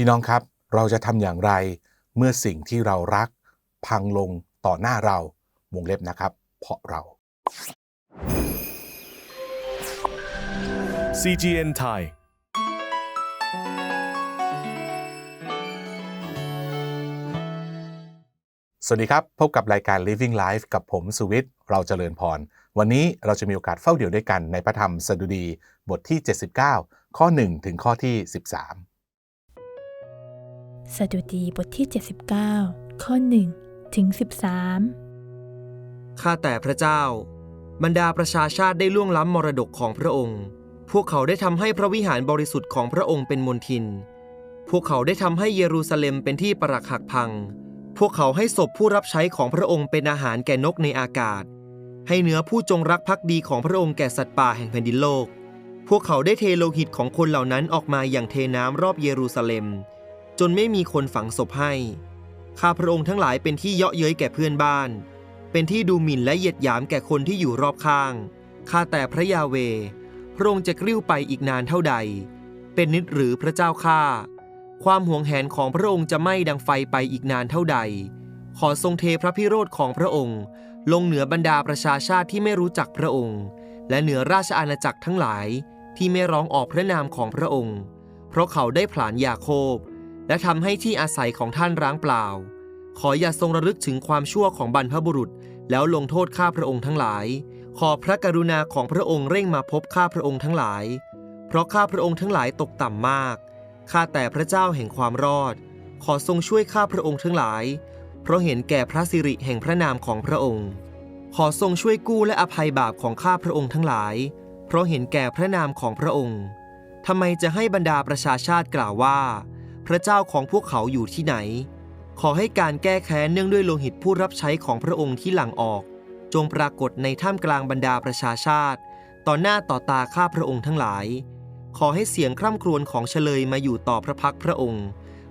พี่น้องครับ เราจะทำอย่างไรเมื่อสิ่งที่เรารัก พังลงต่อหน้าเราวงเล็บนะครับ เพราะเรา CGN Thai สวัสดีครับ พบกับรายการ Living Life กับผมสุวิทย์ เราเจริญพร วันนี้เราจะมีโอกาสเฝ้าเดี่ยวด้วยกันในพระธรรมสดุดีบทที่ 79 ข้อ 1 ถึงข้อที่ 13 สดุดีบทที่ 79 ข้อ1ถึง13 ข้าแต่พระเจ้า บรรดาประชาชาติได้ล่วงล้ำมรดกของพระองค์ พวกเขาได้ทำให้พระวิหารบริสุทธิ์ของพระองค์เป็นมลทิน พวกเขาได้ทำให้เยรูซาเล็มเป็นที่ปรักหักพัง พวกเขาให้ศพผู้รับใช้ของพระองค์เป็นอาหารแก่นกในอากาศ ให้เนื้อผู้จงรักภักดีของพระองค์แก่สัตว์ป่าแห่งแผ่นดินโลก พวกเขาได้เทโลหิตของคนเหล่านั้นออกมาอย่างเทน้ำรอบเยรูซาเล็ม จนไม่มีคนฝังศพให้ ข้าพระองค์ทั้งหลายเป็นที่เยาะเย้ยแก่เพื่อนบ้าน เป็นที่ดูหมิ่นและเหยียดหยามแก่คนที่อยู่รอบข้าง ข้าแต่พระยาเว พระองค์จะกลิ้วไปอีกนานเท่าใด เป็นนิดหรือพระเจ้าข้า ความห่วงแหนของพระองค์จะไม้ดังไฟไปอีกนานเท่าใด ขอทรงเทพระพิโรธของพระองค์ ลงเหนือบรรดาประชาชาติที่ไม่รู้จักพระองค์ และเหนือราชอาณาจักรทั้งหลายที่ไม่ร้องออกพระนามของพระองค์ เพราะเขาได้ผลาญยาโคบ และทำให้ที่อาศัยของท่านร้างเปล่า ขออย่าทรงระลึกถึงความชั่วของบรรพบุรุษ แล้วลงโทษข้าพระองค์ทั้งหลาย ขอพระกรุณาของพระองค์เร่งมาพบข้าพระองค์ทั้งหลาย เพราะข้าพระองค์ทั้งหลายตกต่ำมาก ข้าแต่พระเจ้าแห่งความรอด ขอทรงช่วยข้าพระองค์ทั้งหลาย เพราะเห็นแก่พระสิริแห่งพระนามของพระองค์ ขอทรงช่วยกู้และอภัยบาปของข้าพระองค์ทั้งหลาย เพราะเห็นแก่พระนามของพระองค์ทำไมจะให้บรรดาประชาชาติกล่าวว่า พระเจ้าของพวกเขาอยู่ที่ไหน ขอให้การแก้แค้นเนื่องด้วยโลหิตผู้รับใช้ของพระองค์ที่หลั่งออก จงปรากฏในท่ามกลางบรรดาประชาชาติ ต่อหน้าต่อตาข้าพระองค์ทั้งหลาย ขอให้เสียงคร่ำครวญของเฉลยมาอยู่ต่อพระพักพระองค์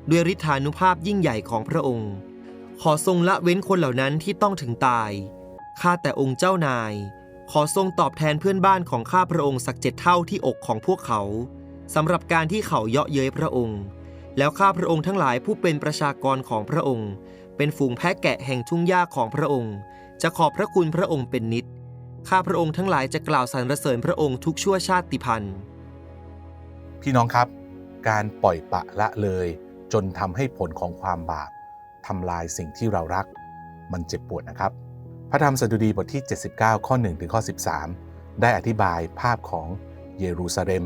ด้วยฤทธานุภาพยิ่งใหญ่ของพระองค์ ขอทรงละเว้นคนเหล่านั้นที่ต้องถึงตายข้าแต่องค์เจ้านาย ขอทรงตอบแทนเพื่อนบ้านของข้าพระองค์สักเจ็ดเท่าที่อกของพวกเขาสำหรับการที่เขาเยาะเย้ยพระองค์ แล้วข้าพระองค์ทั้งหลายผู้เป็นประชากรของพระองค์ เป็นฝูงแพะแกะแห่งทุ่งหญ้าของพระองค์ จะขอบพระคุณพระองค์เป็นนิด ข้าพระองค์ทั้งหลายจะกล่าวสรรเสริญพระองค์ทุกชั่วชาติพันธุ์ พี่น้องครับ การปล่อยปละละเลย จนทำให้ผลของความบาปทำลายสิ่งที่เรารัก มันเจ็บปวดนะครับ พระธรรมสดุดีบทที่ 79 ข้อ1ถึงข้อ 13 ได้อธิบายภาพของเยรูซาเล็ม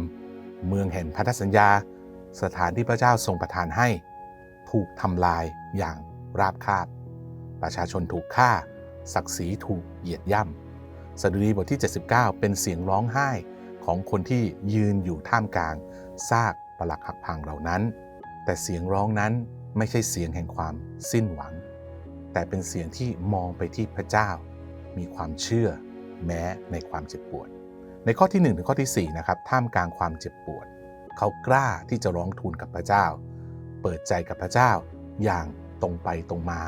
เมืองแห่งพันธสัญญา สถานที่พระเจ้าทรงประทานให้ ถูกทำลายอย่างราบคาบ ประชาชนถูกฆ่า ศักดิ์ศรีถูกเหยียดย่ำสดุดีบทที่ 79 เป็นเสียงร้องไห้ของคนที่ยืนอยู่ท่ามกลางซากปลักหักพังเหล่านั้น แต่เสียงร้องนั้นไม่ใช่เสียงแห่งความสิ้นหวัง แต่เป็นเสียงที่มองไปที่พระเจ้า มีความเชื่อแม้ในความเจ็บปวด ในข้อที่1ถึงข้อที่4นะครับท่ามกลางความเจ็บปวด เขากล้าที่จะร้องทูลกับพระเจ้า เปิดใจกับพระเจ้าอย่างตรงไปตรงมา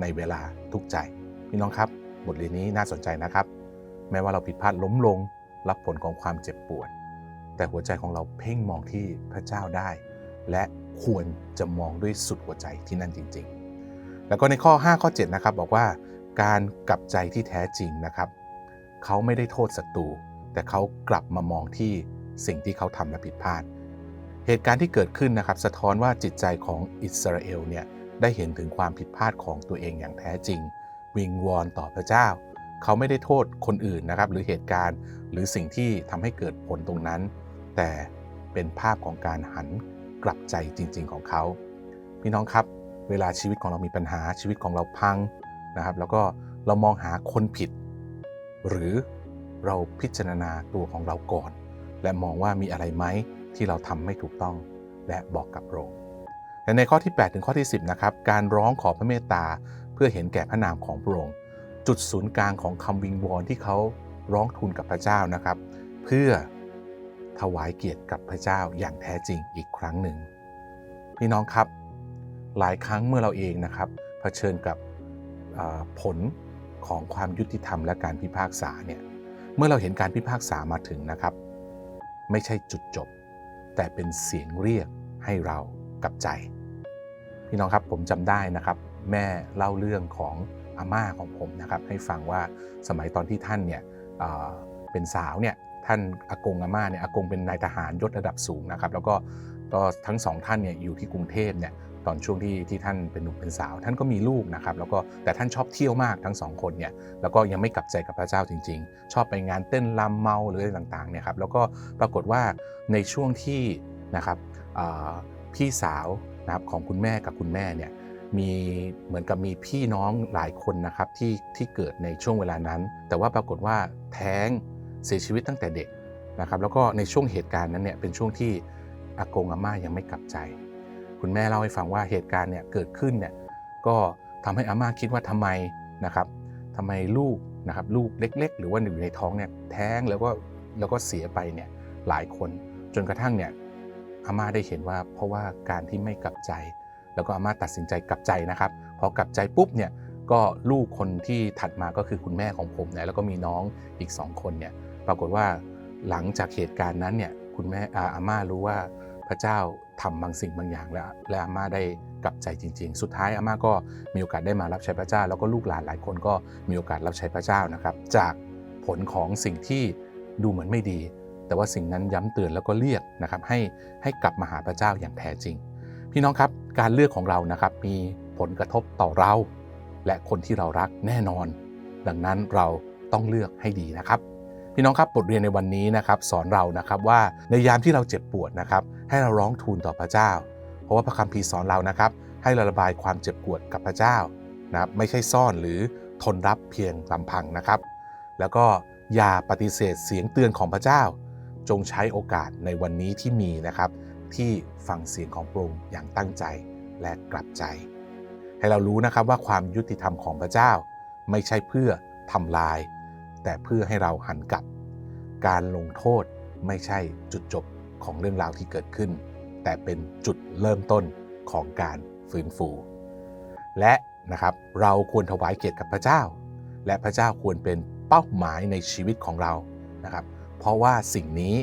ในเวลาทุกใจ พี่น้องครับ บทเรียนนี้น่าสนใจนะครับ แม้ว่าเราผิดพลาดล้มลง รับผลของความเจ็บปวด แต่หัวใจของเราเพ่งมองที่พระเจ้าได้ และควรจะมองด้วยสุดหัวใจที่นั่นจริง ๆ แล้วก็ในข้อ 5 ข้อ 7 นะครับ บอกว่าการกลับใจที่แท้จริงนะครับ เขาไม่ได้โทษศัตรูแต่เขากลับมามองที่สิ่งที่เขาทำและผิดพลาด เหตุการณ์ที่เกิดขึ้นนะครับสะท้อนว่าจิตใจของอิสราเอลเนี่ยได้เห็นถึงความผิดพลาดของตัวเองอย่างแท้จริง วิงวอนต่อพระเจ้า เขาไม่ได้โทษคนอื่นนะครับหรือเหตุการณ์หรือสิ่งที่ทำให้เกิดผลตรงนั้น แต่เป็นภาพของการหันกลับใจจริง ๆของเขา พี่น้องครับ เวลาชีวิตของเรามีปัญหาชีวิตของเราพังนะครับ แล้วก็เรามองหาคนผิด หรือเราพิจารณาตัวของเราก่อน และมองว่ามีอะไรไหม ที่เราทำไม่ถูกต้องและบอกกับพระองค์และในข้อที่ 8 ถึงข้อที่ 10 นะครับ การร้องขอพระเมตตาเพื่อเห็นแก่พระนามของพระองค์จุดศูนย์กลางของคำวิงวอนที่เขาร้องทูลกับพระเจ้านะครับ เพื่อถวายเกียรติกับพระเจ้าอย่างแท้จริงอีกครั้งหนึ่ง พี่น้องครับ หลายครั้งเมื่อเราเองนะครับเผชิญกับผลของความยุติธรรมและการพิพากษาเนี่ยเมื่อเราเห็นการพิพากษามาถึงนะครับ ไม่ใช่จุดจบ แต่เป็นเสียงเรียกให้เรากับใจ พี่น้องครับผมจำได้นะครับ แม่เล่าเรื่องของอาม่าของผมนะครับ ให้ฟังว่าสมัยตอนที่ท่านเนี่ยเเป็นสาวเนี่ยท่านอากงอาม่าเนี่ยอากงเป็นนายทหารยศระดับสูงนะครับ แล้วก็ก็ทั้งสองท่านเนี่ยอยู่ที่กรุงเทพเนี่ย ตอนช่วงที่ที่ท่านเป็นหนุ่มเป็นสาว ท่านก็มีลูกนะครับแล้วก็แต่ท่านชอบเที่ยวมากทั้งสองคนเนี่ยแล้วก็ยังไม่กลับใจกับพระเจ้าจริง ๆ ชอบไปงานเต้นรำเมาหรืออะไรต่างๆเนี่ยครับแล้วก็ปรากฏว่าในช่วงที่นะครับพี่สาวนะครับของคุณแม่กับคุณแม่เนี่ยมีเหมือนกับมีพี่น้องหลายคนนะครับที่ที่เกิดในช่วงเวลานั้น แต่ว่าปรากฏว่าแท้งเสียชีวิตตั้งแต่เด็กนะครับแล้วก็ในช่วงเหตุการณ์นั้นเนี่ยเป็นช่วงที่อากงอาม่ายังไม่กลับใจ คุณแม่เล่าให้ฟังว่าเหตุการณ์เนี่ยเกิดขึ้นเนี่ยก็ทำให้อาม่าคิดว่าทำไมนะครับทำไมลูกนะครับลูกเล็ก ๆ หรือว่าอยู่ในท้องเนี่ยแท้งแล้วก็แล้วก็เสียไปเนี่ยหลายคนจนกระทั่งเนี่ยอาม่าได้เห็นว่าเพราะว่าการที่ไม่กลับใจ แล้วก็อาม่าตัดสินใจกลับใจนะครับพอกลับใจปุ๊บเนี่ยก็ลูกคนที่ถัดมาก็คือคุณแม่ของผมเนี่ยแล้วก็มีน้องอีกสองคนเนี่ยปรากฏว่าหลังจากเหตุการณ์นั้นเนี่ยคุณแม่อาอาม่ารู้ว่า พระเจ้าทำบางสิ่งบางอย่างแล้วและอาม่าได้กลับใจจริง ๆ สุดท้ายอาม่าก็มีโอกาสได้มารับใช้พระเจ้า แล้วก็ลูกหลานหลายคนก็มีโอกาสรับใช้พระเจ้านะครับ จากผลของสิ่งที่ดูเหมือนไม่ดี แต่ว่าสิ่งนั้นย้ำเตือนแล้วก็เรียกนะครับให้ให้กลับมาหาพระเจ้าอย่างแท้จริง พี่น้องครับการเลือกของเรานะครับมีผลกระทบต่อเรา และคนที่เรารักแน่นอน ดังนั้นเราต้องเลือกให้ดีนะครับ พี่น้องครับบทเรียนในวันนี้นะครับสอนเรานะครับว่าในยามที่เราเจ็บปวดนะครับให้เราร้องทูลต่อพระเจ้า เพราะว่าพระคัมภีร์สอนเรานะครับให้ราระบายความเจ็บปวดกับพระเจ้านะครับไม่ใช่ซ่อนหรือทนรับเพียงลำพังนะครับ แล้วก็อย่าปฏิเสธเสียงเตือนของพระเจ้า จงใช้โอกาสในวันนี้ที่มีนะครับ ที่ฟังเสียงของพระองค์อย่างตั้งใจและกลับใจ ให้เรารู้นะครับว่าความยุติธรรมของพระเจ้า ไม่ใช่เพื่อทำลาย แต่เพื่อให้เราหันกลับ การลงโทษไม่ใช่จุดจบของเรื่องราวที่เกิดขึ้น แต่เป็นจุดเริ่มต้นของการฟื้นฟู และนะครับเราควรถวายเกียรติกับพระเจ้า และพระเจ้าควรเป็นเป้าหมายในชีวิตของเรานะครับ เพราะว่าสิ่งนี้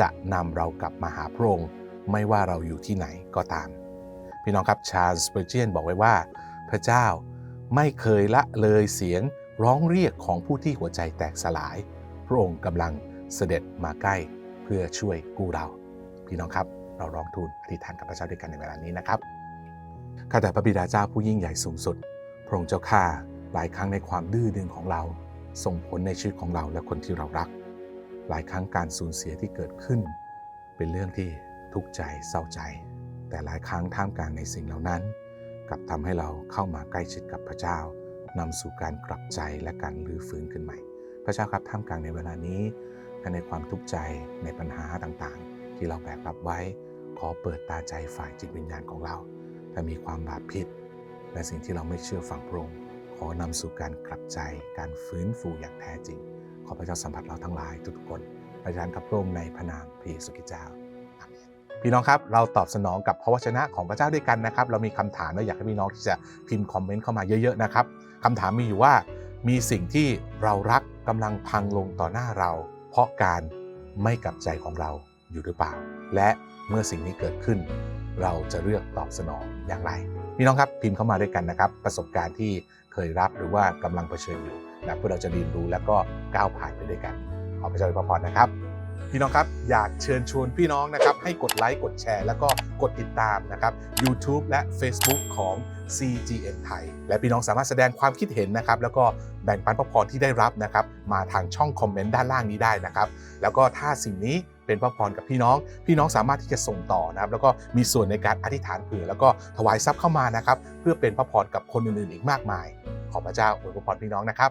จะนำเรากลับมาหาพระองค์ไม่ว่าเราอยู่ที่ไหนก็ตาม พี่น้องครับชาร์ลส์เปอร์เจียนบอกไว้ว่า พระเจ้าไม่เคยละเลยเสียง ร้องเรียกของผู้ที่หัวใจแตกสลาย พระองค์กำลังเสด็จมาใกล้เพื่อช่วยกู้เรา พี่น้องครับ เราร้องทูลอธิษฐานกับพระเจ้าด้วยกันในเวลานี้นะครับข้าแต่พระบิดาเจ้าผู้ยิ่งใหญ่สูงสุด พระองค์เจ้าข้าหลายครั้งในความดื้อดึงของเรา ส่งผลในชีวิตของเราและคนที่เรารัก หลายครั้งการสูญเสียที่เกิดขึ้น เป็นเรื่องที่ทุกข์ใจเศร้าใจ แต่หลายครั้งท่ามกลางในสิ่งเหล่านั้นกลับทำให้เราเข้ามาใกล้ชิดกับพระเจ้า นำสู่การกลับใจและการลื้อฟื้นขึ้นใหม่ พระเจ้าครับท่ามกลางในเวลานี้และในความทุกข์ใจในปัญหาต่างๆ ที่เราแบกรับไว้ ขอเปิดตาใจฝ่ายจิตวิญญาณของเรา ถ้ามีความบาปผิด และสิ่งที่เราไม่เชื่อฟังพระองค์ขอนำสู่การกลับใจ การฟื้นฟูอย่างแท้จริง ขอพระเจ้าสัมผัสเราทั้งหลายทุกๆคนอาจารย์กับพระองค์ในพระนามพระเยซูคริสต์เจ้า พี่น้องครับเราตอบสนองกับพระวจนะของพระเจ้าด้วยกันนะครับ เรามีคำถามและอยากให้พี่น้องที่จะพิมพ์คอมเมนต์เข้ามาเยอะๆนะครับคำถามมีอยู่ว่ามีสิ่งที่เรารักกำลังพังลงต่อหน้าเรา เพราะการไม่กลับใจของเราอยู่หรือเปล่า และเมื่อสิ่งนี้เกิดขึ้น เราจะเลือกตอบสนองอย่างไรพี่น้องครับพิมพ์เข้ามาด้วยกันนะครับ ประสบการณ์ที่เคยรับหรือว่ากำลังเผชิญอยู่นะเพื่อเราจะเรียนรู้แล้วก็ก้าวผ่านไปด้วยกันขอพระเจ้าอวยพรนะครับ พี่น้องครับอยากเชิญชวนพี่น้องนะครับให้กดไลค์กดแชร์ แล้วก็กดติดตามนะครับ YouTube และ Facebook ของ CGN ไทย และพี่น้องสามารถแสดงความคิดเห็นนะครับ แล้วก็แบ่งปันพระพรที่ได้รับนะครับ มาทางช่องคอมเมนต์ด้านล่างนี้ได้นะครับ แล้วก็ถ้าสิ่งนี้เป็นพระพรกับพี่น้อง พี่น้องสามารถที่จะส่งต่อนะครับ แล้วก็มีส่วนในการอธิษฐานเผื่อแล้วก็ถวายทรัพย์เข้ามานะครับ เพื่อเป็นพระพรกับคนอื่นๆ อีกมากมาย ขอพระเจ้าอวยพรพี่น้องนะครับ